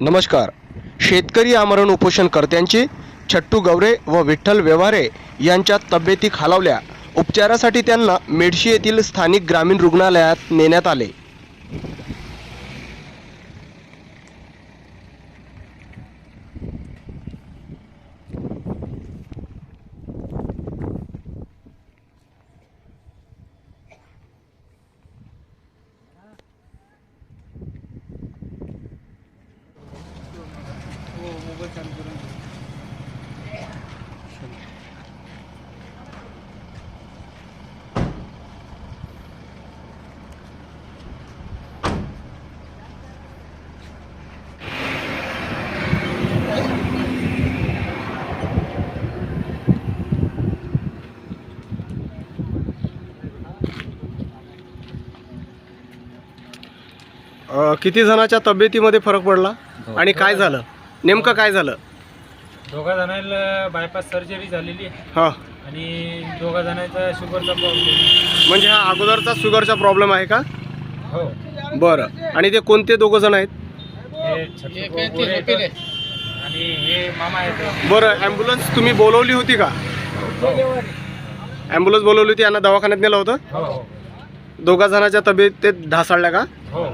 नमस्कार. शेतकरी आमरण उपोषणकर्त्यांची छट्टू गवरे व विठ्ठल व्यवहारे यांच्या तब्येती खालावल्या. उपचारासाठी त्यांना मेडशी येथील स्थानिक ग्रामीण रुग्णालयात नेण्यात आले. किती जणाच्या तब्येतीमध्ये फरक पडला? आणि काय झालं? नेमकं काय झालं? दोघा जणांना बायपास सर्जरी झालेली आहे. हां. आणि दोघा जणांचा शुगरचा प्रॉब्लेम म्हणजे हा अगोदरचा शुगरचा प्रॉब्लेम आहे का? हो. बरं. आणि ते कोणते दोघं जण आहेत? हे छत्रपती गोरे आहेत. आणि हे मामा आहेत. बरं ॲम्ब्युलन्स तुम्ही बोलवली होती का? ॲम्ब्युलन्स बोलवली होती यांना दवाखान्यात नेलं होतं? हो हो. दोघा जणांच्या तब्येत ते ढासळल्या का? हो.